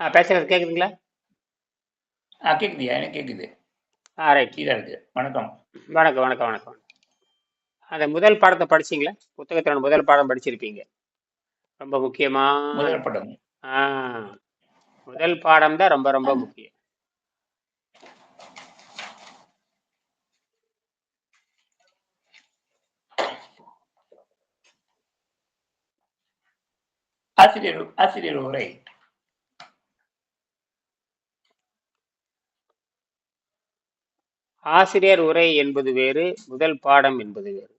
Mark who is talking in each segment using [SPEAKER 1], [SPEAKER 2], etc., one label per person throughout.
[SPEAKER 1] ஆ பேசுறது கேக்குதுங்களா?
[SPEAKER 2] ஆ கேட்குதுயா எனக்கு கேட்குது
[SPEAKER 1] ஆ ரைட்
[SPEAKER 2] கீழே இருக்கு. வணக்கம்.
[SPEAKER 1] வணக்கம் வணக்கம் வணக்கம். அந்த முதல் பாடத்தை படிச்சீங்களா? புத்தகத்தோட முதல் பாடம் படிச்சிருப்பீங்க. ரொம்ப முக்கியமா?
[SPEAKER 2] முதல் படம்.
[SPEAKER 1] ஆ முதல் பாடம் தான் ரொம்ப ரொம்ப முக்கியம்.
[SPEAKER 2] ஆசிரியர் ஆசிரியர் உரை.
[SPEAKER 1] ஆசிரியர் உரை என்பது வேறு முதல் பாடம் என்பது வேறு.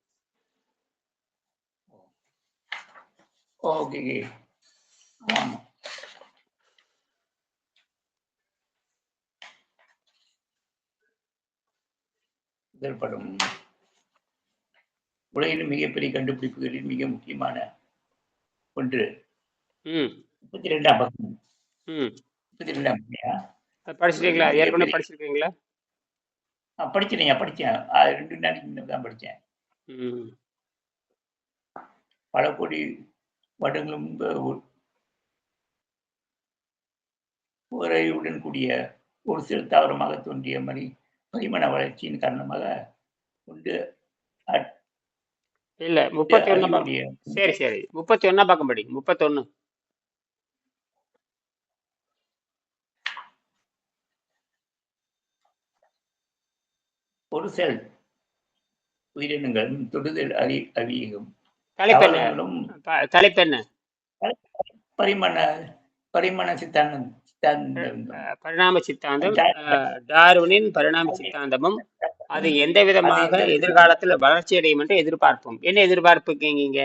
[SPEAKER 2] ஓகே முதல் படம். உலகின் மிகப்பெரிய கண்டுபிடிப்புகளில் மிக முக்கியமான ஒன்று. முப்பத்தி ரெண்டாம் பக்கம். முப்பத்தி ரெண்டாம்
[SPEAKER 1] படிச்சிருக்கீங்களா ஏற்கனவே படிச்சிருக்கீங்களா?
[SPEAKER 2] படிச்சேன். படித்தேன் ரெண்டு நாளைக்கு முன்ன தான் படித்தேன் பல கோடி வருடங்கள் முன்பு உரையுடன் கூடிய ஒரு சிறு தாவரமாக தோன்றிய மணி பரிமாண வளர்ச்சியின் காரணமாக உண்டு
[SPEAKER 1] இல்ல முப்பத்தி
[SPEAKER 2] அறிவுடைய
[SPEAKER 1] சரி சரி. முப்பத்தி ஒண்ணா பக்கம் படி முப்பத்தொன்னு.
[SPEAKER 2] ஒரு செல் உயிரினங்கள் தொடுதல் அறி அறியும் பரிமாண பரிமாண சித்தாந்தம்
[SPEAKER 1] பரிணாம சித்தாந்தம் டார்வினின் பரிணாம சித்தாந்தமும் அது எந்த விதமாக எதிர்காலத்தில் வளர்ச்சி அடையும் என்று எதிர்பார்ப்போம். என்ன எதிர்பார்ப்புக்கீங்க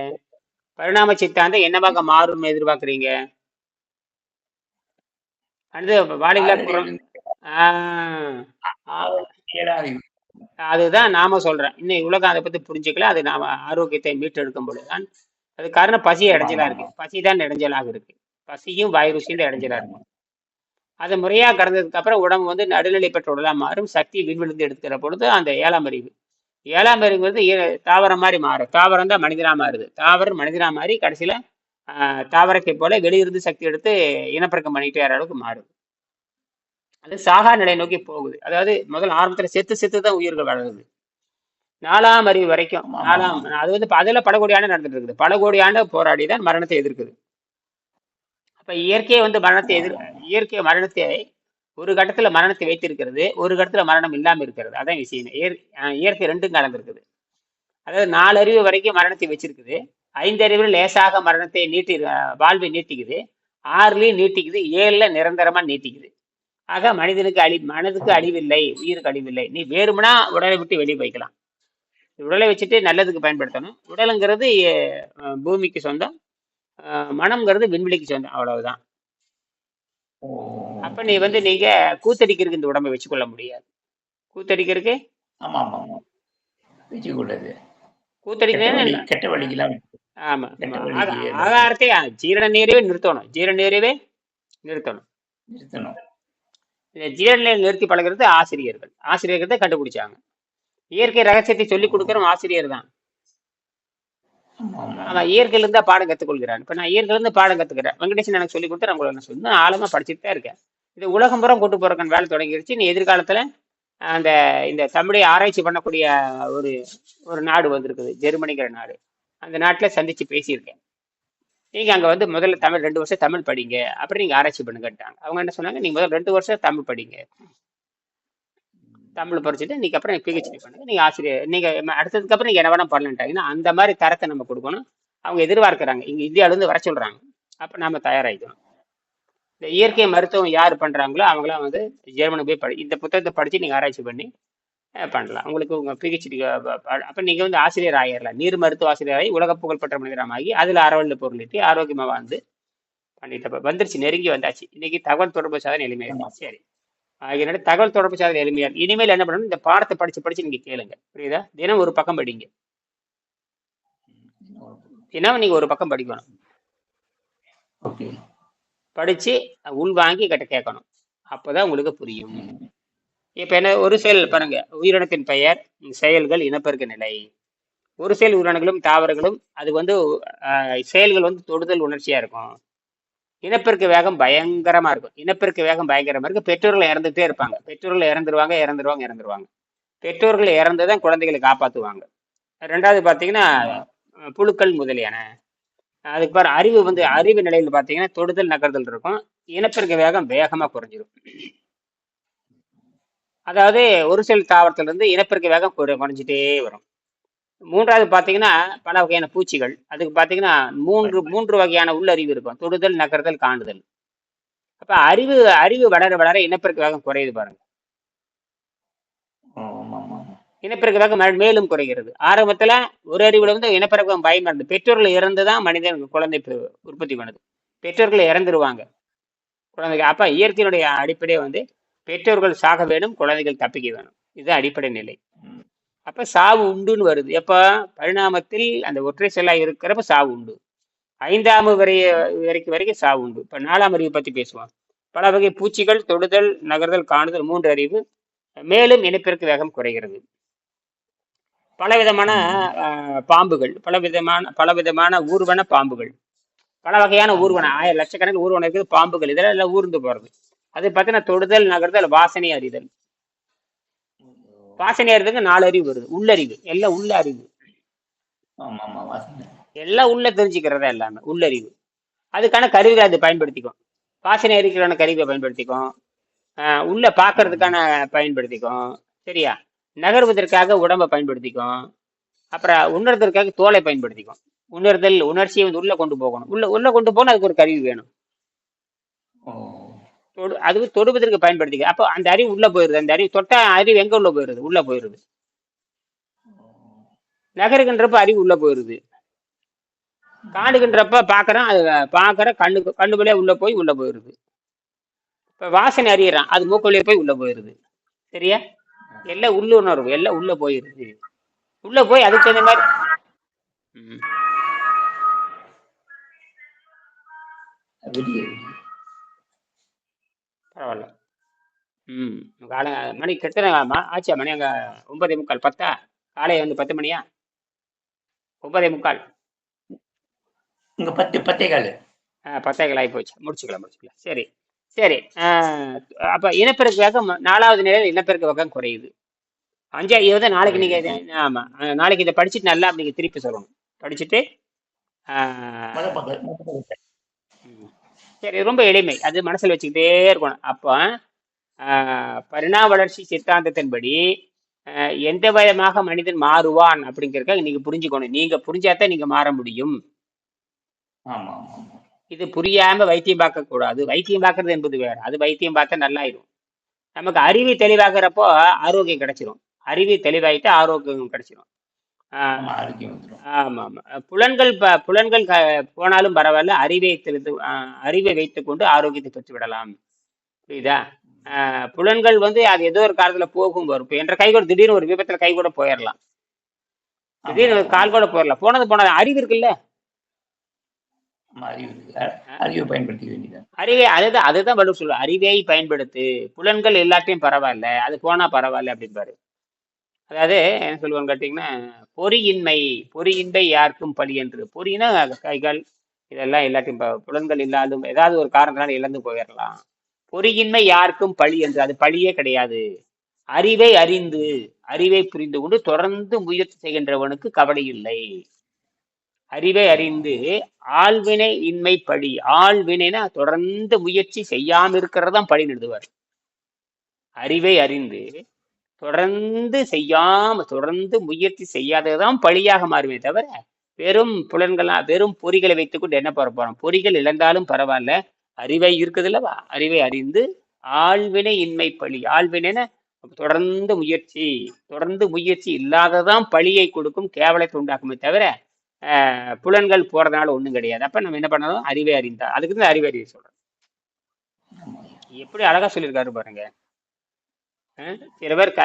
[SPEAKER 1] பரிணாம சித்தாந்தம் என்னவாக மாறும் எதிர்பார்க்குறீங்க? அடுத்து புறம் ஆஹ், அதுதான் நாம சொல்றேன் இன்னும் உலகம் அதை பத்தி புரிஞ்சுக்கல. அது நாம ஆரோக்கியத்தை மீட்டெடுக்கும் பொழுதுதான். அது காரணம் பசி இடைஞ்சலா இருக்கு. பசி தான் இடைஞ்சலாக இருக்கு. பசியும் தான் இடைஞ்சலா இருக்கு. அது முறையா கடந்ததுக்கு அப்புறம் உடம்பு வந்து நடுநிலை பெற்ற உடலா மாறும். சக்தி விண்வெளிந்து எடுக்கிற பொழுது அந்த ஏழாம் அறிவு. ஏழாம் அறிவு வந்து தாவரம் மாதிரி மாறும். தாவரம் தான் மனிதனா மாறுது. தாவரம் மனிதனா மாறி கடைசியில ஆஹ், தாவரத்தை போல வெளியிருந்து சக்தி எடுத்து இனப்பெருக்கம் பண்ணிட்டே வர அளவுக்கு மாறுது. அது சாகா நிலை நோக்கி போகுது. அதாவது முதல் ஆரம்பத்துல செத்து செத்து தான் உயிர்கள் வளருது நாலாம் அறிவு வரைக்கும். நாலாம் அது வந்து அதுல பல கோடி ஆண்டு நடந்துட்டு இருக்குது. பல கோடி ஆண்டு போராடி தான் மரணத்தை எதிர்க்குது. அப்ப இயற்கையை வந்து மரணத்தை எதிர் இயற்கை மரணத்தை ஒரு கட்டத்துல மரணத்தை வைத்திருக்கிறது ஒரு கட்டத்துல மரணம் இல்லாம இருக்கிறது. அதான் விஷயம். இயற்கை ரெண்டும் கலந்துருக்குது. அதாவது நாலு அறிவு வரைக்கும் மரணத்தை வச்சிருக்குது. ஐந்து அறிவில் லேசாக மரணத்தை நீட்டி வாழ்வை நீட்டிக்குது. ஆறுலயும் நீட்டிக்குது. ஏழுல நிரந்தரமா நீட்டிக்குது. ஆக மனிதனுக்கு அழி மனதுக்கு அழிவில்லை உயிருக்கு அழிவில்லை. நீ வேறுமனா உடலை விட்டு வெளியே வைக்கலாம் உடலை வச்சுட்டு நல்லதுக்கு பயன்படுத்தணும். உடலுங்கிறது பூமிக்கு சொந்தம். மனம்ங்கிறது விண்வெளிக்கு சொந்தம். அவ்வளவுதான். அப்ப நீ வந்து நீங்க கூத்தடிக்கிறதுக்கு இந்த உடம்பை வச்சுக்கொள்ள முடியாது. கூத்தடிக்கிறதுக்கு?
[SPEAKER 2] ஆமா ஆமா ஆமா கெட்ட வழிக்கெல்லாம்
[SPEAKER 1] ஆமா. ஆகாரத்தை ஜீரண நீரவே நிறுத்தணும். ஜீரண நீரவே நிறுத்தணும்.
[SPEAKER 2] நிறுத்தணும்.
[SPEAKER 1] இந்த நீரை நிறுத்தி பழகிறது ஆசிரியர்கள். ஆசிரியர்கள் தான் கண்டுபிடிச்சாங்க. இயற்கை ரகசியத்தை சொல்லிக் கொடுக்கறோம் ஆசிரியர் தான். அவன் இயற்கையில இருந்தா பாடம் கத்துக்கொள்கிறான் இப்ப நான் இயற்கையில இருந்து பாடம் கத்துக்கிறேன். வெங்கடேசன் எனக்கு சொல்லி கொடுத்து நான் உங்களுக்கு நான் சொல்லி நான் ஆழமா படிச்சுட்டு தான் இருக்கேன். இது உலகம் புறம் கொண்டு போறக்கான வேலை தொடங்கிருச்சு. நீ எதிர்காலத்துல அந்த இந்த தமிழை ஆராய்ச்சி பண்ணக்கூடிய ஒரு ஒரு நாடு வந்திருக்குது ஜெர்மனிங்கிற நாடு. அந்த நாட்டுல சந்திச்சு பேசியிருக்கேன். நீங்கள் அங்க வந்து முதல்ல தமிழ் ரெண்டு வருஷம் தமிழ் படிங்க. அப்புறம் நீங்கள் ஆராய்ச்சி பண்ணுங்கட்டாங்க அவங்க என்ன சொன்னாங்க நீங்கள் முதல்ல ரெண்டு வருஷம் தமிழ் படிங்க. தமிழ் படிச்சுட்டு நீங்கள் அப்புறம் பிஹெச்டி பண்ணுங்க. நீங்கள் ஆசிரியர் நீங்கள் அடுத்ததுக்கப்புறம் அடுத்ததுக்கு அப்புறம் என்ன வேணால் பண்ணலான்ட்டாங்கன்னா அந்த மாதிரி தரத்தை நம்ம கொடுக்கணும். அவங்க எதிர்பார்க்குறாங்க. இங்கே இந்தியாவிலேருந்து வர சொல்றாங்க. அப்போ நாம தயாராகிக்கணும் இந்த இயற்கை மருத்துவம் யார் பண்றாங்களோ அவங்களாம் வந்து ஜெர்மனி போய் படி இந்த புத்தகத்தை படிச்சு நீங்கள் ஆராய்ச்சி பண்ணி பண்ணலாம். உங்களுக்கு உங்க பிஹெச்டி அப்ப நீங்க வந்து ஆசிரியர் ஆயிரலாம். நீர் மருத்துவ ஆசிரியராகி உலக புகழ்பெற்ற மனிதராகி அதுல அறவழில பொருளிட்டு ஆரோக்கியமா வாழ்ந்து பண்ணிட்டு வந்துருச்சு நெருங்கி வந்தாச்சு. இன்னைக்கு தகவல் தொடர்பு சாதனை எளிமையா சரி. ஆகிய தகவல் தொடர்பு சாதனை எளிமையா இனிமேல் என்ன பண்ணணும்? இந்த பாடத்தை படிச்சு படிச்சு நீங்க கேளுங்க. புரியுதா? தினம் ஒரு பக்கம் படிங்க. தினம் நீங்க ஒரு பக்கம் படிக்கணும். படிச்சு உள்வாங்கி கிட்ட கேட்கணும். அப்பதான் உங்களுக்கு புரியும். இப்போ என்ன ஒரு செயல் பாருங்க. உயிரினத்தின் பெயர் செயல்கள் இனப்பெருக்க நிலை. ஒரு செயல் உயிரினங்களும் தாவரங்களும் அது வந்து செயல்கள் வந்து தொடுதல் உணர்ச்சியாக இருக்கும். இனப்பெருக்க வேகம் பயங்கரமாக இருக்கும். இனப்பெருக்க வேகம் பயங்கரமாக இருக்கும் பெற்றோர்கள் இறந்துட்டே இருப்பாங்க. பெற்றோர்கள் இறந்துருவாங்க இறந்துருவாங்க இறந்துருவாங்க. பெற்றோர்கள் இறந்து தான் குழந்தைகளை காப்பாற்றுவாங்க ரெண்டாவது பார்த்தீங்கன்னா புழுக்கள் முதலியான. அதுக்கு பாரு அறிவு வந்து அறிவு நிலையில் பார்த்தீங்கன்னா தொடுதல் நகர்தல் இருக்கும். இனப்பெருக்க வேகம் வேகமாக குறைஞ்சிரும். அதாவது ஒரு சில தாவரத்துல இருந்து இனப்பெருக்க வேகம் குறை- குறைஞ்சிட்டே வரும். மூன்றாவது பாத்தீங்கன்னா பல வகையான பூச்சிகள். அதுக்கு பாத்தீங்கன்னா மூன்று மூன்று வகையான உள்ளறிவு இருக்கும். தொடுதல் நகர்தல் காணுதல். அப்ப அறிவு அறிவு வளர வளர இனப்பெருக்க வேகம் குறையுது பாருங்க. இனப்பெருக்க வேகம் மேலும் குறைகிறது. ஆரம்பத்துல ஒரு அறிவுல வந்து இனப்பெருக்க வேகம் பயமா இருந்தது. பெற்றோர்கள் இறந்துதான் மனிதன் குழந்தை உற்பத்தி பண்ணுது. பெற்றோர்கள் இறந்துருவாங்க. குழந்தைகள் அப்ப இயற்கையினுடைய அடிப்படை வந்து பெற்றோர்கள் சாக வேணும் குழந்தைகள் தப்பிக்க வேணும். இது அடிப்படை நிலை. அப்ப சாவு உண்டுன்னு வருது. எப்ப? பரிணாமத்தில் அந்த ஒற்றை செல்லா இருக்கிறப்ப சாவு உண்டு. ஐந்தாம் வரை வரைக்கும் வரைக்கும் சாவு உண்டு. இப்ப நாலாம் அறிவு பத்தி பேசுவோம். பல வகை பூச்சிகள் தொடுதல் நகர்தல் காணுதல் மூன்று அறிவு மேலும் இனப்பெருக்க வேகம் குறைகிறது. பலவிதமான ஆஹ், பாம்புகள் பலவிதமான பலவிதமான ஊர்வன பாம்புகள். பல வகையான ஊர்வன ஆயிரம் லட்சக்கணக்கில் ஊர்வனம் இருக்குது பாம்புகள். இதெல்லாம் எல்லாம் ஊர்ந்து போறது. அது பார்த்தீங்கன்னா தொடுதல் நகர்தல் வாசனை அறிதல். வாசனை அறிறதுக்கு நாலு அறிவு வருது. உள்ளறிவு. எல்லாம் உள்ள அறிவு எல்லாம் உள்ள தெரிஞ்சுக்கிறதா எல்லாமே. உள்ளறிவு. அதுக்கான கருவிகளை அது பயன்படுத்திக்கும். வாசனை அறிக்கிறதான கருவியை பயன்படுத்திக்கும். உள்ள பார்க்கறதுக்கான பயன்படுத்திக்கும். சரியா? நகர்வதற்காக உடம்பை பயன்படுத்திக்கும். அப்புறம் உணர்வதற்காக தோலை பயன்படுத்திக்கும். உணர்தல் உணர்ச்சியை வந்து உள்ள கொண்டு போகணும். உள்ள உள்ள கொண்டு போனா அதுக்கு ஒரு கருவி வேணும். தொடு அது தொடுவதற்கு பயன்படுத்திக்க அப்போ அந்த அறிவு உள்ள போயிருது அந்த அறிவு தொட்ட அறிவு எங்க உள்ள போயிருது? உள்ள போயிருது. நகருகின்றப்ப அறிவு உள்ள போயிருது. காடுகின்றப்ப பாக்குறான் அது பாக்குற கண்ணு கண்ணு வழியா உள்ள போய் உள்ள போயிருது. இப்ப வாசனை அறியறான் அது மூக்கு வழியா போய் உள்ள போயிருது. சரியா? எல்லாம் உள்ளுணர்வு எல்லாம் உள்ள போயிருது. உள்ள போய் அதுக்கு தகுந்த மாதிரி ம்.
[SPEAKER 2] வெளியே வெளியே.
[SPEAKER 1] பரவாயில்ல ம். காலை மணி கெடுத்துனா ஆச்சா மணி அங்கே ஒன்பதே முக்கால். பத்தா? காலை வந்து பத்து மணியா? ஒன்பதே முக்கால்.
[SPEAKER 2] இங்க பத்து பத்தே கால்.
[SPEAKER 1] ஆ, பத்தேகால் ஆகி போச்சு முடிச்சுக்கலாம் முடிச்சுக்கலாம். சரி சரி. அப்போ இனப்பெருக்க வேகம் நாலாவது நிலையில் இனப்பெருக்க வேகம் குறையுது. அஞ்சா இது நாளைக்கு நீங்கள் ஆமாம் நாளைக்கு இதை படிச்சுட்டு நல்லா நீங்கள் திருப்பி சொல்லணும். படிச்சுட்டு. சரி ரொம்ப எளிமை. அது மனசில் வச்சுக்கிட்டே இருக்கணும். அப்போ பரிணாம வளர்ச்சி சித்தாந்தத்தின்படி எந்த விதமாக மனிதன் மாறுவான் அப்படிங்கிறத நீங்க புரிஞ்சுக்கணும். நீங்க புரிஞ்சாதான் நீங்க மாற முடியும். இது புரியாம வைத்தியம் பார்க்க கூடாது வைத்தியம் பார்க்கறது என்பது வேற. அது வைத்தியம் பார்த்தா நல்லாயிடும் நமக்கு அறிவு தெளிவாகிறப்போ ஆரோக்கியம் கிடைச்சிரும். அறிவு தெளிவாயிட்டா ஆரோக்கியம் கிடைச்சிரும்.
[SPEAKER 2] ஆமா
[SPEAKER 1] ஆமா புலன்கள் புலன்கள் போனாலும் பரவாயில்ல. அறிவை ஆஹ் அறிவை வைத்துக்கொண்டு ஆரோக்கியத்தை பெற்று விடலாம் புரியுதா? புலன்கள் வந்து அது ஏதோ ஒரு காலத்துல போகும் வரும். இப்போ என்ற கை கூட திடீர்னு ஒரு விபத்துல கை கூட போயிடலாம் திடீர்னு ஒரு கால் கூட போயிடலாம் போனது போனது அறிவு இருக்குல்ல?
[SPEAKER 2] அறிவு பயன்படுத்திக்க வேண்டியது
[SPEAKER 1] அறிவை அதுதான் அதுதான் பதில் சொல்லுவேன் அறிவை பயன்படுத்து. புலன்கள் எல்லாத்தையும் பரவாயில்ல. அது போனா பரவாயில்ல அப்படிம்பாரு. அதாவது என்ன சொல்லுவாங்க கேட்டிங்கன்னா பொறியின்மை பொறியின்மை யாருக்கும் பழி என்று. பொறினா கைகள் இதெல்லாம் எல்லாத்தையும் புலன்கள் இல்லாலும் ஏதாவது ஒரு காரணத்தினால இழந்து போயிடலாம் பொறியின்மை யாருக்கும் பழி என்று அது பழியே கிடையாது. அறிவை அறிந்து அறிவை புரிந்து கொண்டு தொடர்ந்து முயற்சி செய்கின்றவனுக்கு கவலை இல்லை. அறிவை அறிந்து ஆழ்வினை இன்மை பழி. ஆழ்வினைனா தொடர்ந்து முயற்சி செய்யாம இருக்கிறதான் பழி நிறுத்துவார் அறிவை அறிந்து தொடர்ந்து செய்யாம தொடர்ந்து முயற்சி செய்யாததுதான் பழியாக மாறுமே தவிர வெறும் புலன்களா வெறும் பொறிகளை வைத்துக்கொண்டு என்ன பண்ண போறோம்? பொறிகள் இழந்தாலும் பரவாயில்ல அறிவை இருக்குது இல்லவா அறிவை அறிந்து ஆழ்வினை இன்மை பழி. ஆழ்வினைன தொடர்ந்து முயற்சி. தொடர்ந்து முயற்சி இல்லாததான் பழியை கொடுக்கும் கேவலத்தை உண்டாக்குமே தவிர புலன்கள் போறதுனால ஒண்ணும் கிடையாது. அப்ப நம்ம என்ன பண்ணணும்? அறிவை அறிந்தா அதுக்கு தான் அறிவை அறிவை சொல்றோம். எப்படி அழகா சொல்லியிருக்காரு பாருங்க. சிறுவர் சில பேர் க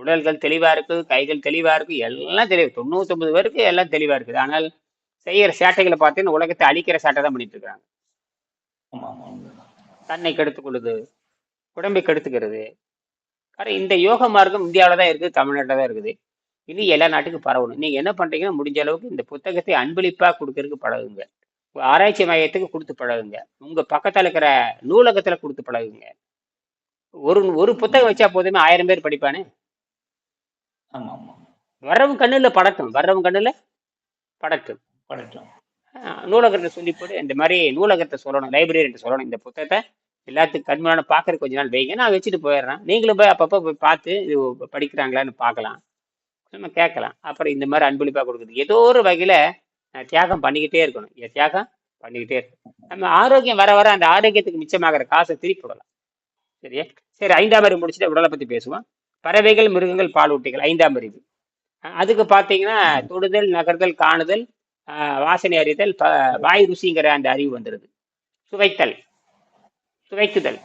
[SPEAKER 1] உடல்கள் தெளிவா இருக்கு கைகள் தெளிவா இருக்கு எல்லாம் தெளிவு தொண்ணூத்தொன்பது பேருக்கு எல்லாம் தெளிவா இருக்குது. ஆனால் செய்யற சேட்டைகளை பார்த்தீங்கன்னா உலகத்தை அழிக்கிற சேட்டை தான் பண்ணிட்டு இருக்காங்க. தன்னை கெடுத்துக் கொள்ளுது உடம்பை கெடுத்துக்கிறது. பாரு இந்த யோக மார்க்கம் இந்தியாவில தான் இருக்குது தமிழ்நாட்டில் தான் இருக்குது. இனி எல்லா நாட்டுக்கும் பரவணும். நீங்க என்ன பண்றீங்கன்னா முடிஞ்ச அளவுக்கு இந்த புத்தகத்தை அன்பளிப்பா கொடுக்கறதுக்கு பழகுங்க. ஆராய்ச்சி மையத்துக்கு கொடுத்து பழகுங்க. உங்க பக்கத்துல இருக்கிற நூலகத்துல கொடுத்து பழகுங்க. ஒரு ஒரு புத்தகம் வச்சா போதுமே ஆயிரம் பேர் படிப்பானே?
[SPEAKER 2] ஆமா ஆமா.
[SPEAKER 1] வர்றவங்க கண்ணுல படட்டும். வர்றவங்க கண்ணுல படட்டும்.
[SPEAKER 2] படட்டும்.
[SPEAKER 1] நூலகத்தை சொல்லி போட்டு இந்த மாதிரி நூலகத்தை சொல்லணும் லைப்ரரி சொல்லணும். இந்த புத்தகத்தை எல்லாத்துக்கும் கண்மையான பார்க்கறதுக்கு கொஞ்ச நாள் வைங்க. நான் வச்சுட்டு போயிடுறேன். நீங்களும் போய் அப்பப்போ போய் பார்த்து இது படிக்கிறாங்களான்னு பார்க்கலாம். நம்ம கேட்கலாம். அப்புறம் இந்த மாதிரி அன்பளிப்பாக கொடுக்குறது. ஏதோ ஒரு வகையில் தியாகம் பண்ணிக்கிட்டே இருக்கணும். இந்த தியாகம் பண்ணிக்கிட்டே இருக்கணும். நம்ம ஆரோக்கியம் வர வர அந்த ஆரோக்கியத்துக்கு மிச்சமாகிற காசை திருப்பி விடலாம் சரியா? சரி ஐந்தாம் அறிவு முடிச்சுட்டு உடலை பற்றி பேசுவோம். பறவைகள் மிருகங்கள் பாலூட்டிகள் ஐந்தாம் அறிவு. அதுக்கு பார்த்தீங்கன்னா தொடுதல் நகர்தல் காணுதல் வாசனை அறிதல் ப வாய் ருசிங்கிற அந்த அறிவு வந்துடுது சுவைத்தல். சுவைக்குதல்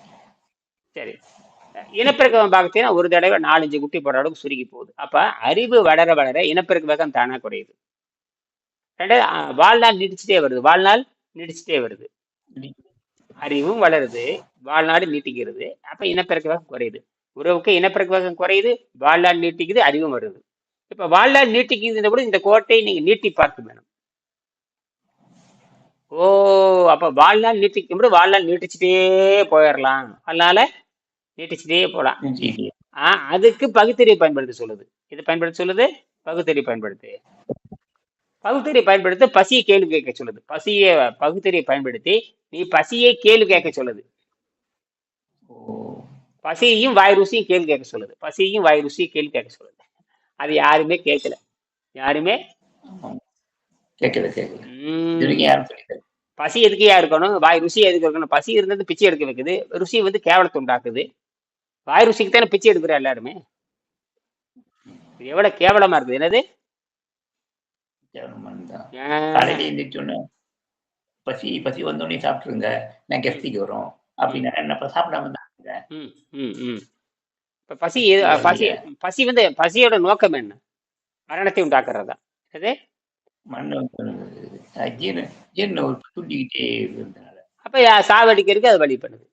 [SPEAKER 1] சரி. இனப்பெருக்கம் பார்த்தீங்கன்னா ஒரு தடவை நாலஞ்சு குட்டி போடுற அளவுக்கு சுருகி போகுது. அப்போ அறிவு வளர வளர இனப்பெருக்க வேகம் தானாக குறையுது. ரெண்டாவது வாழ்நாள் நீடிச்சுட்டே வருது. வாழ்நாள் நீடிச்சுட்டே வருது. அறிவும் வளருது. வாழ்நாடு நீட்டிக்கிறது. அப்போ இனப்பெருக்க வேகம் குறையுது. உறவுக்கு இனப்பெருக்க வேகம் குறையுது. வாழ்நாள் நீட்டிக்குது அறிவும் வருது. இப்போ வாழ்நாள் நீட்டிக்குதுன்ற கூட இந்த கோட்டை நீங்கள் நீட்டி பார்க்க வேணும். ஓ அப்ப வாழ்நாள் நீட்டிக்கும் போது வாழ்நாள் நீட்டிச்சுட்டே போயிடலாம் அதனால நீட்டிச்சுட்டே போகலாம்
[SPEAKER 2] நிச்சயம்.
[SPEAKER 1] ஆ அதுக்கு பகுத்தறிவை பயன்படுத்த சொல்லுது. இது பயன்படுத்த சொல்லுது? பகுத்தறிவை பயன்படுத்து. பகுத்தறிவை பயன்படுத்த பசியை கேள்வி கேட்க சொல்லுது. பசியை பகுத்தறிவை பயன்படுத்தி நீ பசியை கேள்வி கேட்க சொல்லுது.
[SPEAKER 2] ஓ.
[SPEAKER 1] பசியையும் வாய் ருசியும் கேள்வி கேட்க சொல்லுது. பசியையும் வாய் ருசியும் கேள்வி கேட்க சொல்லுது. அது யாருமே கேட்கல. யாருமே
[SPEAKER 2] ஆமா. கேட்கல கேட்கல
[SPEAKER 1] ம்,
[SPEAKER 2] இது வரைக்கும் யாரும் சொல்லித்தரல.
[SPEAKER 1] பசி எதுக்கையா இருக்கணும் வாய் ருசி எதுக்கு இருக்கணும் பசி இருந்தது பிச்சை எடுக்க வைக்குது. ருசி வந்து கேவலத்தை உண்டாக்குது. வாய் ருசிக்கு தானே பிச்சை எடுக்கிற எல்லாருமே. இது எவ்வளவு கேவலமா இருக்குது. என்னது?
[SPEAKER 2] காலையில பசி பசி வந்தோடனே சாப்பிட்டுருங்க. நான் கெஸ்டிக்கு வரோம். அப்படின்னா என்ன சாப்பிடாம தான்.
[SPEAKER 1] இப்ப பசி பசி பசி வந்து பசியோட நோக்கம் என்ன? மரணத்தை உண்டாக்குறதா. அது
[SPEAKER 2] மண்ணு வந்து ஜீர்ண ஜீர்ண உறுப்பு துண்டிக்கிட்டே இருந்தனால
[SPEAKER 1] அப்ப சாகடிக்கிறதுக்கு அது வழி பண்ணுது.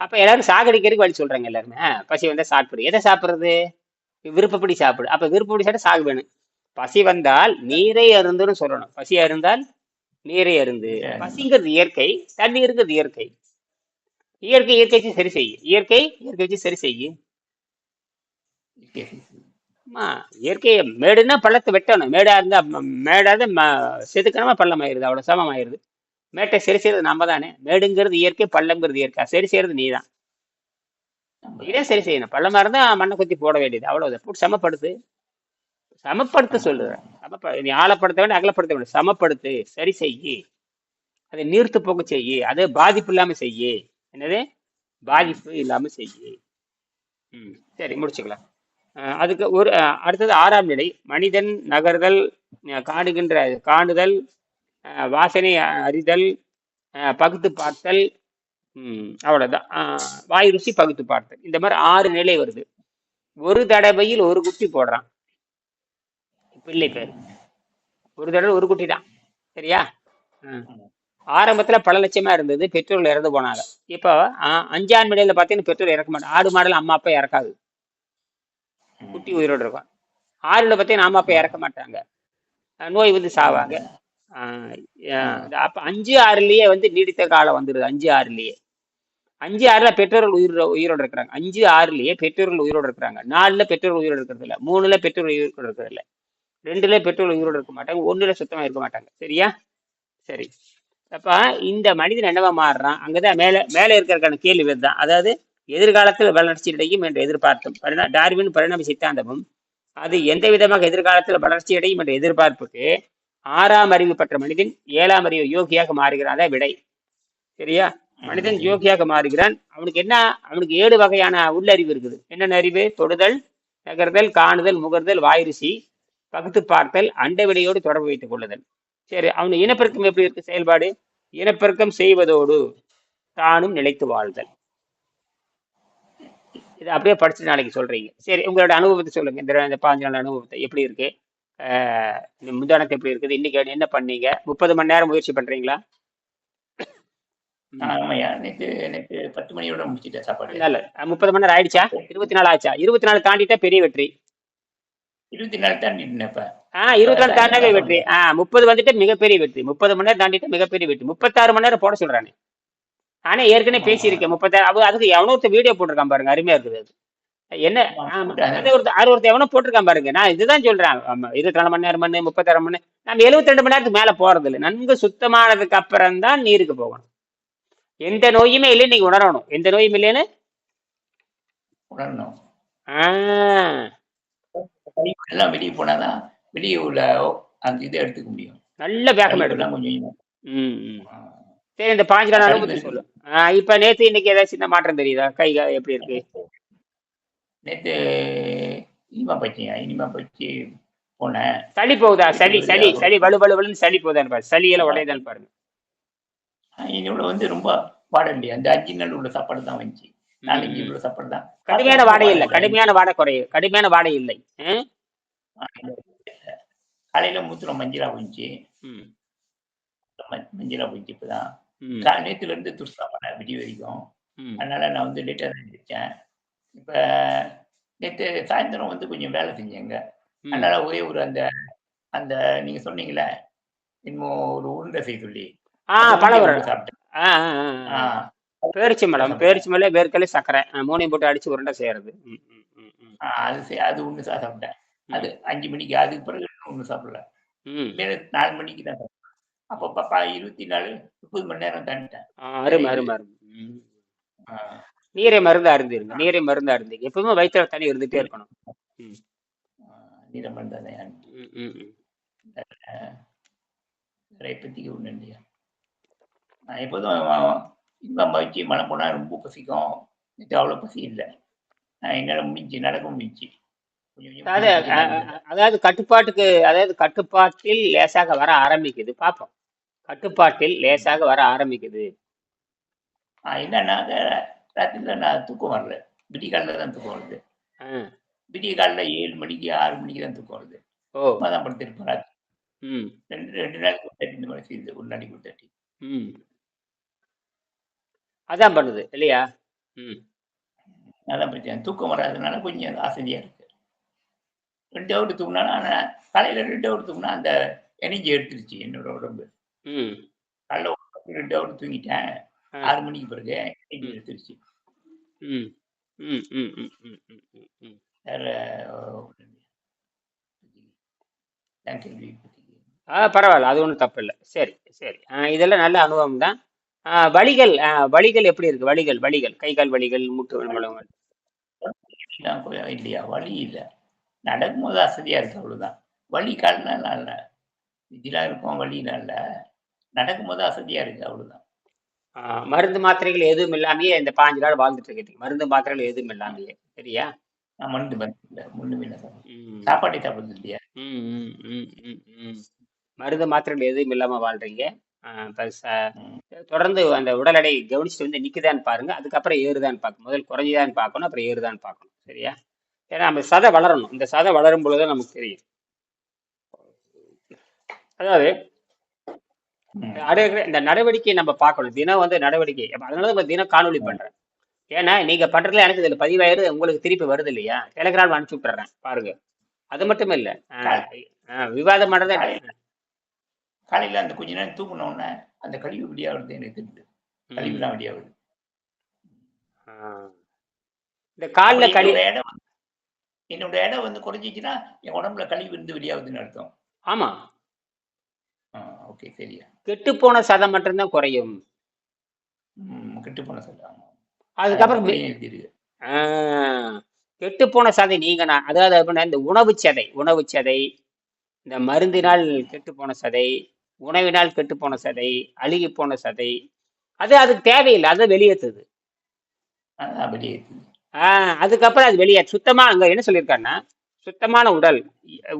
[SPEAKER 1] அப்ப எல்லாரும் சாகடிக்கிறதுக்கு வழி சொல்றாங்க எல்லாருமே. பசி வந்தா சாப்பிடு. எதை சாப்பிடுறது? விருப்பப்படி சாப்பிடு. அப்ப விருப்பப்படி சாப்பிட்டு சாக வேணும். பசி வந்தால் நீரை அருந்துன்னு சொல்லணும். பசி அருந்தால் நீரை அருந்து. பசிங்கிறது இயற்கை தண்ணி இருக்கிறது இயற்கை. இயற்கை இயற்கை வச்சு சரி செய்யு. இயற்கை இயற்கை வச்சு சரி செய்யு. ஆமா இயற்கையை மேடுன்னா பள்ளத்தை வெட்டணும். மேடா இருந்தா ம- செதுக்கணமா ம- பள்ளம் ஆயிருது அவ்வளவு சமம் ஆயிருது. மேட்டை சரி செய்யறது நம்ம தானே. மேடுங்கிறது இயற்கை பள்ளம்ங்கிறது இயற்கை. சரி செய்யறது நீ தான் நீதான் சரி செய்யணும். பள்ளமா இருந்தா மண்ணை கொத்தி போட வேண்டியது அவ்வளவுதான். போட்டு சமப்படுத்து. சமப்படுத்த சொல்லுறேன். சமப்ப நீ ஆழப்படுத்த வேண்டிய அகலப்படுத்த வேண்டிய சமப்படுத்து சரி செய்யு. அதை நீர்த்து போக செய்யு. அது பாதிப்பு இல்லாம செய்யு. என்னது? பாதிப்பு இல்லாம செய்யு. ம் சரி முடிச்சுக்கலாம். அதுக்கு ஒரு அடுத்தது ஆறாம் நிலை மனிதன் நகர்தல் காணுகின்ற காணுதல் வாசனை அறிதல் பகுத்து பார்த்தல் அவ்வளோதான் வாய் ருசி பகுத்து பார்த்தல். இந்த மாதிரி ஆறு நிலை வருது. ஒரு தடவையில் ஒரு குட்டி போடுறான். பிள்ளை பேர் ஒரு தடவை ஒரு குட்டி தான். சரியா? ம். ஆரம்பத்துல பல லட்சமா இருந்தது. பெற்றோர்கள் இறந்து போனாங்க. இப்போ அஞ்சாம் நிலையில பார்த்தீங்கன்னா பெற்றோர் இறக்க மாட்டாங்க. ஆடு மாடல் அம்மா அப்பா இறக்காது. குட்டி உயிரோடு இருக்கும். ஆறுல பார்த்தீங்கன்னா அம்மா அப்பா இறக்க மாட்டாங்க. நோய் வந்து சாவாங்க. அப்ப அஞ்சு ஆறுலயே வந்து நீடித்த காலம் வந்துடுது அஞ்சு ஆறுலயே. அஞ்சு ஆறுல பெற்றோர்கள் உயிர் உயிரோடு இருக்கிறாங்க. அஞ்சு ஆறுலயே பெற்றோர்கள் உயிரோடு இருக்கிறாங்க. நாலுல பெற்றோர்கள் உயிரோடு இருக்கிறது இல்ல. மூணுல பெற்றோர்கள் உயிரோடு இருக்கிறது இல்ல. ரெண்டுல பெற்றோர்கள் உயிரோடு இருக்க மாட்டாங்க. ஒண்ணுல சுத்தமா இருக்க மாட்டாங்க. சரியா? சரி. அப்ப இந்த மனிதன் என்னவா மாறுறான்? அங்கதான் மேல மேல இருக்கிறக்கான கேள்வி தான் அதாவது எதிர்காலத்தில் வளர்ச்சி அடையும் என்று எதிர்பார்த்தோம். பரிணா டார்வின் பரிணாம சித்தாந்தமும் அது எந்த விதமாக எதிர்காலத்தில் வளர்ச்சி அடையும் என்ற எதிர்பார்ப்புக்கு ஆறாம் அறிவு பெற்ற மனிதன் ஏழாம் அறிவு யோகியாக மாறுகிறான். அதான் விடை. சரியா? மனிதன் யோகியாக மாறுகிறான். அவனுக்கு என்ன அவனுக்கு ஏழு வகையான உள்ளறிவு இருக்குது. என்னென்ன அறிவு? தொடுதல் நகர்தல் காணுதல் முகர்தல் வாய்ருசி பகுத்து பார்த்தல் அண்டை விடையோடு தொடர்பு வைத்துக் கொள்ளுதல். சரி அவன் இனப்பெருக்கம் எப்படி இருக்கு? செயல்பாடு. இனப்பெருக்கம் செய்வதோடு தானும் நிலைத்து வாழ்தல். இதை அப்படியே படிச்சு நாளைக்கு சொல்றீங்க. சரி உங்களோட அனுபவத்தை சொல்லுங்க. இந்த இந்த பாஞ்சு நாள் அனுபவத்தை எப்படி இருக்கு? ஆஹ் முந்தானத்து எப்படி இருக்குது? இன்னைக்கு என்ன பண்ணீங்க? முப்பது மணி நேரம் முயற்சி பண்றீங்களா?
[SPEAKER 2] ஆமாய்யா நேற்று நேற்று பத்து மணியோட முடிச்சிட்டேன் சாப்பாடு.
[SPEAKER 1] முப்பது மணி நேரம் ஆயிடுச்சா? இருபத்தி நாலு ஆச்சா? இருபத்தி நாலு தாண்டிட்டா பெரிய வெற்றி.
[SPEAKER 2] இருபத்தி நாலு தாண்டி இப்ப
[SPEAKER 1] ஆ இருபத்தி நாலு தாண்டாவே வெற்றி. ஆ முப்பது வந்துட்டு மிகப்பெரிய வெற்றி. முப்பது மணி நேரம் தாண்டிட்டு மிகப்பெரிய வெற்றி. முப்பத்தாறு மணி நேரம் போட சொல்றானே. நானே ஏற்கனவே பேசியிருக்கேன். முப்பத்தாறு அது அதுக்கு எவனோ ஒருத்தர் வீடியோ போட்டிருக்கான் பாருங்க அருமையா இருக்குது அது. என்ன. அது ஒருத்தர் எவனோ போட்டிருக்கான் பாருங்க. நான் இதுதான் சொல்றேன். இருபத்தி நாலு மணி நேரம் மணி முப்பத்தாறு மணி. நம்ம எழுபத்தி ரெண்டு மணி நேரத்துக்கு மேல போறது இல்லை நன்கு சுத்தமானதுக்கு அப்புறம் தான் நீருக்கு போகணும். எந்த நோயுமே இல்லைன்னு நீங்க உணரணும். எந்த நோயும் இல்லைன்னு?
[SPEAKER 2] உணரணும். எல்லாம் வெளியே போனாதான் வெளியே உள்ள அந்த இதை எடுத்துக்க முடியும்.
[SPEAKER 1] நல்ல வேகம் எடுக்கலாம்
[SPEAKER 2] கொஞ்சம்
[SPEAKER 1] ம் சரி இந்த பாஞ்சு நாள் அனுபவத்தை சொல்லு. இப்ப நேத்து இன்னைக்கு ஏதாவது சின்ன மாற்றம் தெரியுதா? கை எப்படி இருக்கு?
[SPEAKER 2] நேத்து இனிமா பச்சியா? இனிமா பச்சி போனேன்
[SPEAKER 1] சளி போகுதா? சளி சளி சளி வலு வலு வலுன்னு சளி போகுதான்னு பாரு. சளியெல்லாம் உடையதான்னு பாருங்க.
[SPEAKER 2] ஆஹ் இதோட வந்து ரொம்ப இல்லையா அந்த அஞ்சு நாள் உள்ள சாப்பாடு தான் வந்துச்சு. நாலஞ்சு உள்ள சாப்பாடு தான்.
[SPEAKER 1] கடுமையான வாடை இல்லை. கடுமையான வாடை குறையும் கடுமையான வாடை இல்லை?
[SPEAKER 2] காலையில மூத்திரம் மஞ்சளா போயிடுச்சு. மஞ்சளா போயிடுச்சு இப்பதான். காரணத்துல இருந்து துர்சாமனை விடி வரைக்கும். அதனால நான் வந்து லேட்டாக தான் இருக்கேன் இப்போ நேற்று சாயந்தரம் வந்து கொஞ்சம் வேலை செஞ்சேங்க. அதனால ஒரே ஒரு அந்த அந்த நீங்க சொன்னீங்களே இன்னும் ஒரு உருண்டை செய்ய சொல்லி. சாப்பிட்டேன்.
[SPEAKER 1] பேரிச்சி மேடம் பேரிச்சி மேலே வேர்க்கலே சக்கரை மூணையும் போட்டு அடிச்சு உருண்டை செய்யறது.
[SPEAKER 2] அது அது ஒன்று சாப்பிட்டேன். அது அஞ்சு மணிக்கு அதுக்கு பிறகு ஒன்று சாப்பிடல. நாலு மணிக்கு தான் அப்போ பாப்பா இருபத்தி நாலு முப்பது மணி நேரம் தாண்டிட்டேன்
[SPEAKER 1] ஆ, அருமை அருமை நீரை மருந்து அருந்திருங்க நீரை மருந்து அருந்தி எப்பவுமே வயிற்றுல தண்ணி இருந்துட்டே இருக்கணும்.
[SPEAKER 2] ஆஹ் நீலமணி தானே
[SPEAKER 1] ம், ம், ம்.
[SPEAKER 2] வேற இப்போதைக்கு ஒன்றும் இல்லையா? நான் எப்போதும் இன்பம் வச்சு மழை போனால் ரொம்ப பசிக்கும். இது அவ்வளோ பசி இல்லை. என்னால் முடிஞ்சு நடக்க முடிஞ்சு.
[SPEAKER 1] அதாவது கட்டுப்பாட்டுக்கு அதாவது கட்டுப்பாட்டில் லேசாக வர ஆரம்பிக்குது. பார்ப்போம் கட்டுப்பாட்டில் லேசாக வர ஆரம்பிக்குது.
[SPEAKER 2] என்னன்னா ராத்திரியில் நான் தூக்கம் வரல. விடிய காலில் தான் தூக்கம் வருது. விடிய காலில் ஏழு மணிக்கு ஆறு மணிக்கு தான் தூக்கம் வருது.
[SPEAKER 1] ஓ.
[SPEAKER 2] தான் படுத்திருப்பேன் ராத்திரி.
[SPEAKER 1] ம்.
[SPEAKER 2] ரெண்டு ரெண்டு நாளைக்கு ஒரு தட்டி இந்த மாதிரி செய்யுது ஒரு நாளைக்கு ஒரு தட்டி
[SPEAKER 1] ம். அதான் பண்ணுது இல்லையா? ம்.
[SPEAKER 2] அதான் பிரச்சனை. தூக்கம் வராதனால கொஞ்சம் அசதியாக இருக்கு. ரெண்டு ஹவர் தூங்கினாலும் ஆனால் காலையில் ரெண்டு ஹவர் தூங்கினா அந்த எனர்ஜி எடுத்துருச்சு என்னோட உடம்பு.
[SPEAKER 1] ம்.
[SPEAKER 2] காலைல ஒரு தூங்கிட்டேன். ஆறு மணிக்கு பிறகு நைட்
[SPEAKER 1] ம்.
[SPEAKER 2] எடுத்துருச்சு.
[SPEAKER 1] ம். ம், ம், ம், ம், ம், ம், ம்.
[SPEAKER 2] வேற தான் கேள்விய
[SPEAKER 1] ஆ பரவால்ல. அது ஒண்ணும் தப்பில்ல. சரி, சரி. அ இதெல்லாம் நல்ல அனுபவம் தான். அ வலிகள் அ வலிகள் எப்படி இருக்கு? வலிகள், வலிகள். கை, கால் வலிகள், மூட்டு
[SPEAKER 2] வலி மழ இல்லையா? வலி இல்ல. நடக்கும்போது அசதியா இருக்கு அவ்வளோதான். வலி கால்ல இல்லை இதுலாம் இருக்கும் வலிலாம் இல்ல. நடக்கும்போது அசதியாக இருக்கு அவ்வளோதான்
[SPEAKER 1] ஆ, மருந்து மாத்திரைகள் எதுவும் இல்லாமயே இந்த பாஞ்சு நாள் வாழ்ந்துட்டு இருக்கீங்க மருந்து மாத்திரைகள் எதுவும் இல்லாமயே சரியா?
[SPEAKER 2] நான் மருந்து மருந்து இல்லை முன்னுமே இல்லை சாப்பிடுறது
[SPEAKER 1] ம்.
[SPEAKER 2] சாப்பாட்டே சாப்பிடுறது இல்லையா?
[SPEAKER 1] ம், ம், ம், ம், ம். மருந்து மாத்திரைகள் எதுவும் இல்லாம வாழ்றீங்க? ஆ, இப்ப ச-
[SPEAKER 2] ம்.
[SPEAKER 1] தொடர்ந்து அந்த உடல் எடை கவனிச்சுட்டு வந்து நிக்குதான்னு பாருங்க. அதுக்கப்புறம் ஏறுதான்னு பார்க்கணும். முதல் குறைஞ்சுதான்னு பார்க்கணும் அப்புறம் ஏறுதான்னு பார்க்கணும். சரியா? ஏன்னா நம்ம சதை வளரணும். இந்த சதை வளரும் பொழுது நமக்கு தெரியும். அதாவது இந்த நடவடிக்கையை நம்ம பார்க்கணும். தினம் வந்து நடவடிக்கை. அதனால தினம் காணொலி பண்றேன். ஏன்னா நீங்க பண்றதுல எனக்கு இதுல பதிவாயிரு உங்களுக்கு திருப்பி வருது இல்லையா? டெலிகிராம் அனுப்பிச்சு விட்டுறேன் பாருங்க. அது மட்டும் இல்ல. விவாதம் பண்றத
[SPEAKER 2] காலையில் அந்த கொஞ்ச நேரம் தூங்கினோடனே அந்த கழிவு வெளியாகிறது எனக்கு தெரியுது கழிவுலாம் வெளியாகுது
[SPEAKER 1] ஆஹ். இந்த கால்ல
[SPEAKER 2] அப்ப
[SPEAKER 1] கழி
[SPEAKER 2] என்னோட எடை வந்து குறைஞ்சிச்சுன்னா என் உடம்புல கழிவு இருந்து வெளியாகுதுன்னு அர்த்தம்.
[SPEAKER 1] ஆமா.
[SPEAKER 2] ஓகே சரியா.
[SPEAKER 1] கெட்டு போன சதை மட்டும்தான் குறையும்.
[SPEAKER 2] ம் கெட்டு போன சொல்லலாம்
[SPEAKER 1] அதுக்கப்புறம் வி-
[SPEAKER 2] எழுதிருக்கு
[SPEAKER 1] ஆஹ், கெட்டு போன சதை நீங்க அதாவது அப்படின்னா இந்த உணவு சதை உணவு சதை இந்த மருந்தினால் கெட்டு போன சதை உணவினால் கெட்டு போன சதை அழுகி போன சதை அது அதுக்கு தேவையில்லை அதை வெளியேற்றுது
[SPEAKER 2] வெளியேற்றுது
[SPEAKER 1] ஆஹ் அதுக்கப்புறம் அது வெளியே சுத்தமா அங்க என்ன சொல்லியிருக்காருன்னா சுத்தமான உடல்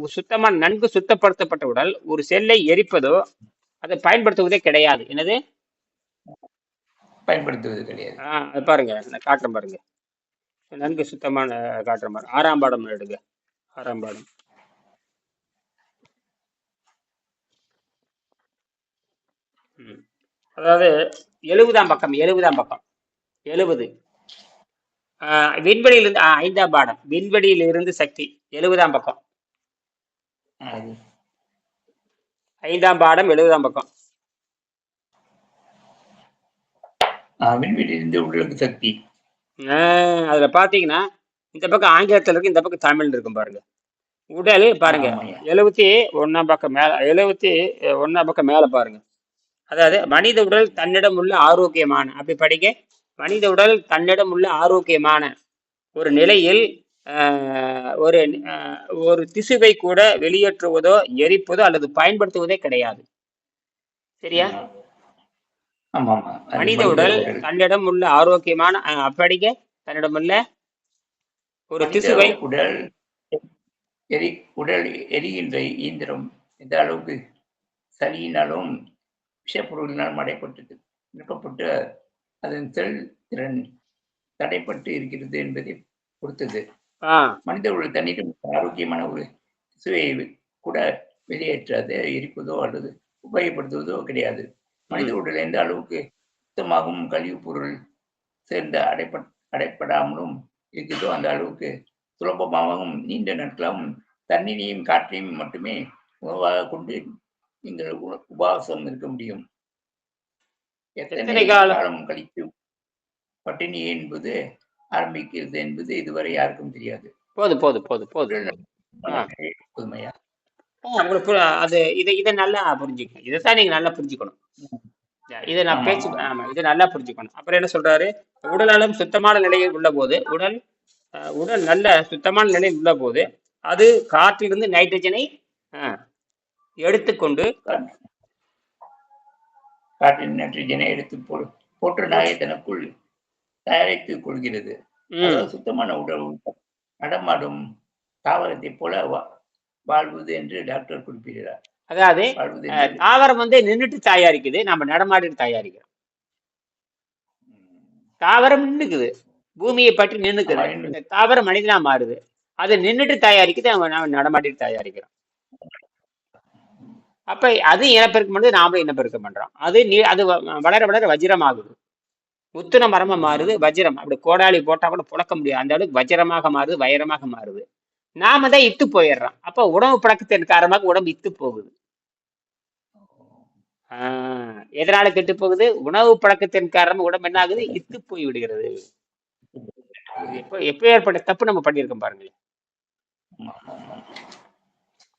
[SPEAKER 1] சுத்தமான நன்கு சுத்தப்படுத்தப்பட்ட உடல் ஒரு செல்லை எரிப்பதோ அதை பயன்படுத்துவதே கிடையாது. என்னது?
[SPEAKER 2] பயன்படுத்துவது கிடையாது.
[SPEAKER 1] ஆஹ் அது பாருங்க நான் காட்டுறேன் பாருங்க. நன்கு சுத்தமான காட்டுறேன் பாருங்க. ஆறாம் பாடம் எடுங்க ஆறாம் பாடம். அதாவது எழுபதாம் பக்கம் எழுபதாம் பக்கம். எழுபது. விண்வெளியிலிருந்து ஐந்தாம் பாடம். விண்வெளியிலிருந்து சக்தி. எழுபதாம் பக்கம். ஐந்தாம் பாடம் எழுபதாம் பக்கம்.
[SPEAKER 2] விண்வெளியிலிருந்து உடலுக்கு சக்தி.
[SPEAKER 1] அதுல பாத்தீங்கன்னா இந்த பக்கம் ஆங்கிலத்துல இருக்கு இந்த பக்கம் தமிழ் இருக்கும் பாருங்க. உடல் பாருங்க. எழுபத்தி ஒண்ணாம் பக்கம் மேல எழுபத்தி ஒண்ணாம் பக்கம் மேல பாருங்க. அதாவது மனித உடல் தன்னிடம் உள்ள ஆரோக்கியமான. அப்படி படிக்க மனித உடல் தன்னிடம் உள்ள ஆரோக்கியமான ஒரு நிலையில் ஒரு ஒரு திசுவை கூட வெளியேற்றுவதோ எரிப்பதோ அல்லது பயன்படுத்துவதே கிடையாது. சரியா? மனித உடல் தன்னிடம் உள்ள ஆரோக்கியமான ஆஹ், அப்படிக்க தன்னிடம் உள்ள ஒரு திசுவை
[SPEAKER 2] உடல் எரி உடல் எரிகின்ற இயந்திரம் எந்த அளவுக்கு சளியினாலும் விஷப்பொருளினாலும் அடைப்பட்டு நிரப்பப்பட்டு அதன் செல் திறன் தடைப்பட்டு இருக்கிறது என்பதை பொறுத்தது.
[SPEAKER 1] ஆ.
[SPEAKER 2] மனித உடல் தன்னிடம் ஆரோக்கியமான ஒரு திசுவை கூட வெளியேற்றாது எரிப்பதோ அல்லது உபயோகப்படுத்துவதோ கிடையாது. மனித உடல் எந்த அளவுக்கு சுத்தமாகவும் கழிவுப் பொருள் சேர்ந்த அடைப்ப அடைப்படாமலும் இருக்குதோ அந்த அளவுக்கு சுலபமாகவும் நீண்ட நாட்களாகவும் தண்ணீரையும் காற்றையும் மட்டுமே உணவாக கொண்டு நீங்கள் உபவாசம் இருக்க முடியும்.
[SPEAKER 1] எத்தனை காலம்?
[SPEAKER 2] கழித்து பட்டினி என்பது ஆரம்பிக்கிறது என்பது இதுவரை யாருக்கும் தெரியாது.
[SPEAKER 1] போதும் போதும் போதும் ஆ.
[SPEAKER 2] புதுமையா.
[SPEAKER 1] உங்களுக்கு அது இதை இதை நல்லா புரிஞ்சுக்கணும். இதைத்தான் நீங்க நல்லா புரிஞ்சுக்கணும். இதை நான் பேச்சு
[SPEAKER 2] ஆமா.
[SPEAKER 1] இதை நல்லா புரிஞ்சுக்கணும். அப்புறம் என்ன சொல்றாரு? உடல்நலம் சுத்தமான நிலையில் உள்ள போது உடல் உடல் நல்ல சுத்தமான நிலையில் உள்ள போது அது காற்றிலிருந்து நைட்ரஜனை எடுத்துக்கொண்டு
[SPEAKER 2] காற்றின் நைட்ரஜனை எடுத்து போ போற்றனாக தனக்குள் தயாரித்துக் கொள்கிறது. சுத்தமான உடல் நடமாடும் தாவரத்தைப் போல வாழ்வது என்று டாக்டர் குறிப்பிடுகிறார்.
[SPEAKER 1] அதாவது தாவரம் வந்து நின்றுட்டு தயாரிக்குது நம்ம நடமாடிட்டு தயாரிக்கிறோம். தாவரம் நின்னுக்குது. பூமியை பற்றி இந்த தாவரம் மனிதனா மாறுது. அது நின்னுட்டு தயாரிக்குது அவன் நாம நடமாட்டிட்டு தயாரிக்கிறோம் அப்ப அது இனப்பெருக்கம் பண்ணுது நாமளும் இனப்பெருக்கம் பண்றோம். அது நீ அது வளர வளர வஜ்ரம் ஆகுது முத்துன மரமா மாறுது வஜ்ரம். அப்படி கோடாலி போட்டா கூட புழக்க முடியாது. அந்த அளவுக்கு வஜ்ரமாக மாறுது வைரமாக மாறுது. நாம தான் இத்து போயிடுறோம். அப்ப உணவு பழக்கத்தின் காரணமாக உடம்பு இத்து போகுது. ஆஹ் எதனால கெட்டு போகுது? உணவு பழக்கத்தின் காரணமா உடம்பு என்ன ஆகுது? இத்து போய் விடுகிறது. எப்போ எப்ப எப்ப ஏற்பட்ட தப்பு நம்ம பண்ணியிருக்கோம் பாருங்களேன்.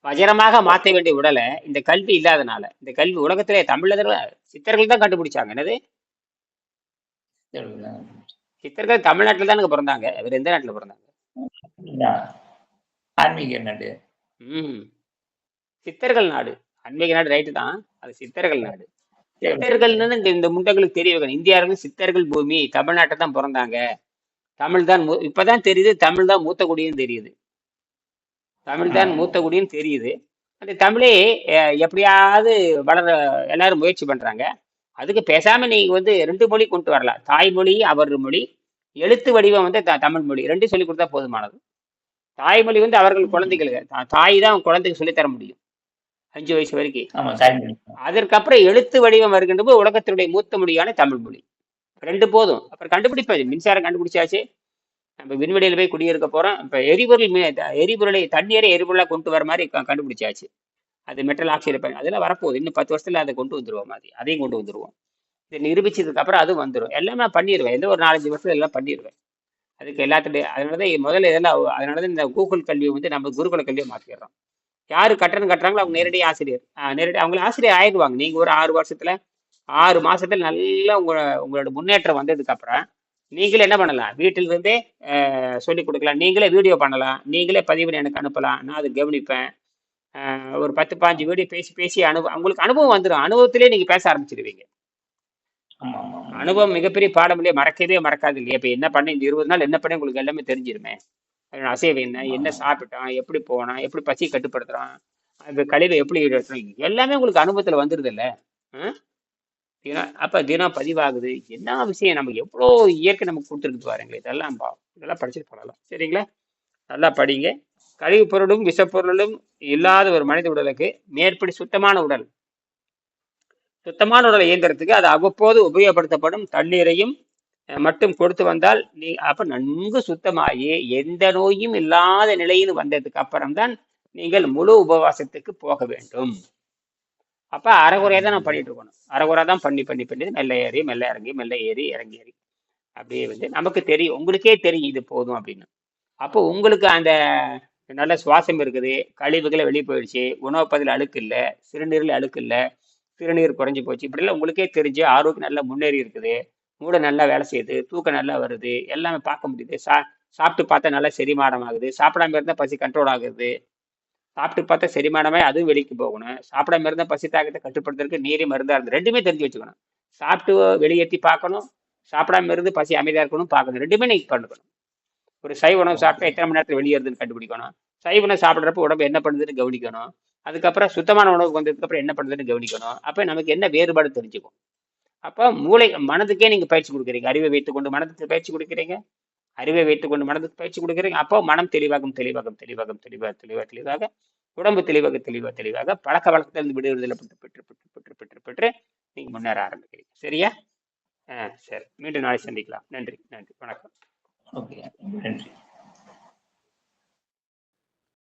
[SPEAKER 1] வஜரமாக மாற்ற வேண்டிய உடலை இந்த கல்வி இல்லாதனால இந்த கல்வி உலகத்திலே தமிழர் சித்தர்கள் தான் கண்டுபிடிச்சாங்க. என்னது? சித்தர்கள் தமிழ்நாட்டில் தான் பிறந்தாங்க. வேற எந்த நாட்டுல பிறந்தாங்க?
[SPEAKER 2] ஆன்மீக நாடு.
[SPEAKER 1] ம். சித்தர்கள் நாடு. ஆன்மீக நாடு ரைட்டு தான். அது சித்தர்கள் நாடு. சித்தர்கள்னு இந்த இந்த தெரிய வைக்கணும். இந்தியாவுக்கு சித்தர்கள் பூமி தமிழ்நாட்டை தான் பிறந்தாங்க. தமிழ் தான் இப்பதான் தெரியுது தமிழ் தான் மூத்த குடின்னு தெரியுது. தமிழ் தான் மூத்த குடின்னு தெரியுது. அந்த தமிழே எப்படியாவது வளர எல்லாரும் முயற்சி பண்றாங்க. அதுக்கு பேசாம நீங்க வந்து ரெண்டு மொழி கொண்டு வரலாம். தாய்மொழி அவர் மொழி. எழுத்து வடிவம் வந்து த- தமிழ் மொழி. ரெண்டும் சொல்லி கொடுத்தா போதுமானது. தாய்மொழி வந்து அவர்கள் குழந்தைகளுக்கு தாய் தான் குழந்தைக்கு சொல்லித் தர முடியும். அஞ்சு வயசு வரைக்கும். அதற்கப்புறம் எழுத்து வடிவம் வருகின்ற போது உலகத்தினுடைய மூத்த மொழியான தமிழ் மொழி. ரெண்டு போதும். அப்புறம் கண்டுபிடிப்பாச்சு மின்சாரம் கண்டுபிடிச்சாச்சு. நம்ம விண்வெளியில் போய் குடியிருக்க போகிறோம் இப்போ எரிபொருள் எரிபொருளை தண்ணீரை எரிபொருளாக கொண்டு வர மாதிரி கண்டுபிடிச்சாச்சு. அது மெட்டல் ஆக்சைடு பயன் அதெல்லாம் வரப்போகுது. இன்னும் பத்து வருஷத்தில் அதை கொண்டு வந்துடுவோம் மாதிரி அதையும் கொண்டு வந்துருவோம். இதை நிரூபிச்சதுக்கு அப்புறம் அது வந்துடும் எல்லாமே பண்ணிடுவேன் எந்த ஒரு நாலஞ்சு வருஷத்துல எல்லாம் பண்ணிடுவேன் அதுக்கு எல்லாத்துடைய அதனாலதான் முதல்ல இதெல்லாம் அதனால தான் இந்த கூகுள் கல்வியை வந்து நம்ம குருகுல கல்வியை மாற்றிடுறோம் யார் கட்டணம் கட்டுறாங்களோ அவங்க நேரடி ஆசிரியர். நேரடி அவங்கள ஆசிரியர் ஆயிடுவாங்க. நீங்கள் ஒரு ஆறு வருஷத்தில் ஆறு மாதத்தில் நல்லா உங்களோட உங்களோட முன்னேற்றம் வந்ததுக்கப்புறம் நீங்களே என்ன பண்ணலாம்? வீட்டில் இருந்தே ஆஹ் சொல்லிக் கொடுக்கலாம். நீங்களே வீடியோ பண்ணலாம். நீங்களே பதிவு எனக்கு அனுப்பலாம். நான் அதை கவனிப்பேன். ஒரு பத்து பாஞ்சு வீடியோ பேசி பேசி அனுபவம் உங்களுக்கு அனுபவம் வந்துடும் அனுபவத்திலே நீங்க பேச
[SPEAKER 2] ஆமா.
[SPEAKER 1] அனுபவம் மிகப்பெரிய பாடம் இல்லையா மறக்கவே மறக்காது இல்லையா? இப்ப என்ன பண்ண இந்த இருபது நாள் என்ன பண்ண உங்களுக்கு எல்லாமே தெரிஞ்சிருமே. அசைவு என்ன? என்ன சாப்பிட்டான்? எப்படி போனான்? எப்படி பசி கட்டுப்படுத்துறான்? அந்த கழிவை எப்படி ஈடுபடுத்துறான் எல்லாமே உங்களுக்கு அனுபவத்துல வந்துருது இல்ல தினம் அப்ப தினம் பதிவாகுது? என்ன விஷயம்? நமக்கு எவ்வளோ இயற்கை நமக்கு கொடுத்துருக்கு பாருங்களேன் இதெல்லாம் பா இதெல்லாம் படிச்சுட்டு போடலாம் சரிங்களா? நல்லா படிங்க. கழிவுப் பொருளும் விஷப்பொருளும் இல்லாத ஒரு மனித உடலுக்கு மேற்படி சுத்தமான உடல். சுத்தமான உடலை இயந்திரத்துக்கு அது அவ்வப்போது உபயோகப்படுத்தப்படும். தண்ணீரையும் மட்டும் கொடுத்து வந்தால் நீ அப்ப நன்கு சுத்தமாகி எந்த நோயும் இல்லாத நிலையில் வந்ததுக்கு அப்புறம்தான் நீங்கள் முழு உபவாசத்துக்கு போக வேண்டும். அப்போ அரைகுறையா தான் நம்ம பண்ணிட்டு இருக்கணும். அரைகுறை தான் பண்ணி பண்ணி பண்ணி மெல்ல ஏறி மெல்ல இறங்கி மெல்ல ஏறி இறங்கி ஏறி. அப்படியே வந்து நமக்கு தெரியும். உங்களுக்கே தெரியும் இது போதும் அப்படின்னு. அப்போ உங்களுக்கு அந்த நல்ல சுவாசம் இருக்குது கழிவுகளை வெளியே போயிடுச்சு உணவு பதில் அழுக்கு இல்லை சிறுநீரில் அழுக்கு இல்லை சிறுநீர் குறைஞ்சி போச்சு இப்படிலாம் உங்களுக்கே தெரிஞ்சு ஆரோக்கியம் நல்லா முன்னேறி இருக்குது மூளை நல்லா வேலை செய்யுது தூக்கம் நல்லா வருது எல்லாமே பார்க்க முடியுது சா சாப்பிட்டு பார்த்தா நல்லா செரிமானம் ஆகுது சாப்பிடாம இருந்தால் பசி கண்ட்ரோல் ஆகுது சாப்பிட்டு பார்த்தா செரிமானமே அதுவும் வெளிக்கு போகணும். சாப்பிடாம இருந்தால் பசி தாக்கத்தை கட்டுப்படுத்துறதுக்கு நீரே மருந்தா இருந்து ரெண்டுமே தெரிஞ்சு வச்சுக்கணும். சாப்பிட்டு வெளியேற்றி பார்க்கணும். சாப்பிடாம இருந்து பசி அமைதியா இருக்கணும் பார்க்கணும். ரெண்டுமே நீங்க பண்ணணும். ஒரு சைவ உணவு சாப்பிட்டா எத்தனை மணி நேரத்தில் வெளியேறுதுன்னு கண்டுபிடிக்கணும். சைவ உணவு சாப்பிட்றப்ப உடம்பு என்ன பண்ணுதுன்னு கவனிக்கணும். அதுக்கப்புறம் சுத்தமான உணவுக்கு வந்ததுக்கு அப்புறம் என்ன பண்ணுதுன்னு கவனிக்கணும். அப்போ நமக்கு என்ன வேறுபாடு தெரிஞ்சுக்கும்? அப்போ மூளை மனதுக்கே நீங்க பயிற்சி கொடுக்குறீங்க. அறிவை வைத்துக்கொண்டு மனதுக்கு பயிற்சி கொடுக்குறீங்க. அறிவை வைத்துக்கொண்டு மனதுக்கு பயிற்சி கொடுக்குறீங்க அப்போ மனம் தெளிவாகும் தெளிவாகும் தெளிவாகும் தெளிவாக தெளிவாக தெளிவாக உடம்பு தெளிவாக தெளிவாக தெளிவாக பழக்க வழக்கத்திலிருந்து விடுதலை பெற்று பெற்று பெற்று பெற்று பெற்று பெற்று நீங்க முன்னேற ஆரம்பிக்கிறீங்க. சரியா? ஆ சரி. மீண்டும் நாளை சந்திக்கலாம். நன்றி நன்றி. வணக்கம்.
[SPEAKER 2] ஓகே நன்றி.